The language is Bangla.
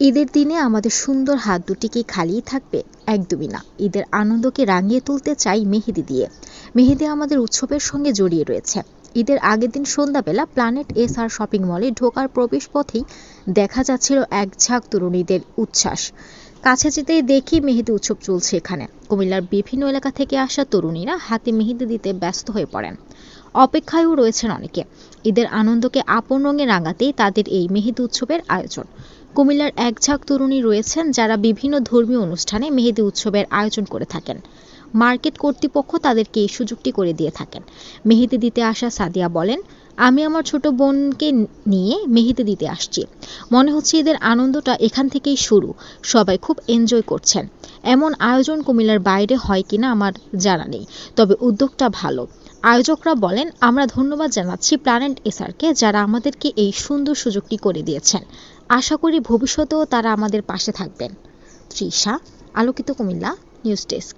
ঈদের দিনে আমাদের সুন্দর হাত দুটি কি খালিই থাকবে একদমই না। ঈদের আনন্দকে রাঙিয়ে তুলতে চাই মেহেদি দিয়ে। মেহেদি আমাদের উৎসবের সঙ্গে জড়িয়ে রয়েছে। ঈদের আগের দিন সন্ধ্যাবেলা প্ল্যানেট এস আর শপিং মলে ঢোকার প্রবেশ পথেই দেখা যাচ্ছিল এক ঝাঁক তরুণীদের উচ্ছ্বাস। কাছে যেতেই দেখি মেহেদি উৎসব চলছে এখানে। কুমিল্লার বিভিন্ন এলাকা থেকে আসা তরুণীরা হাতে মেহেদি দিতে ব্যস্ত হয়ে পড়েন। অপেক্ষায়ও রয়েছেন অনেকে। ঈদের আনন্দকে আপন রঙে রাঙাতেই তাদের এই মেহেদি উৎসবের আয়োজন। কুমিল্লার এক ঝাঁক তরুণী রয়েছেন যারা বিভিন্ন ধর্মীয় অনুষ্ঠানে মেহেদি উৎসবের আয়োজন করে থাকেন। মার্কেট কর্তৃপক্ষ তাদেরকে এই সুযোগটি করে দিয়ে থাকেন। মেহেদি দিতে আসা সাদিয়া বলেন আমি আমার ছোট বোনকে নিয়ে মেহেদি দিতে আসছি। মনে হচ্ছে এদের আনন্দটা এখান থেকেই শুরু। সবাই খুব এনজয় করছেন। এমন আয়োজন কুমিল্লার বাইরে হয় কিনা আমার জানা নেই, তবে উদ্যোগটা ভালো। আয়োজকরা বলেন, আমরা ধন্যবাদ জানাচ্ছি প্ল্যানেট এসআরকে যারা আমাদেরকে এই সুন্দর সুযোগটি করে দিয়েছেন। আশা করি ভবিষ্যতেও তারা আমাদের পাশে থাকবেন। তৃষা, আলোকিত কুমিল্লা, নিউজ ডেস্ক।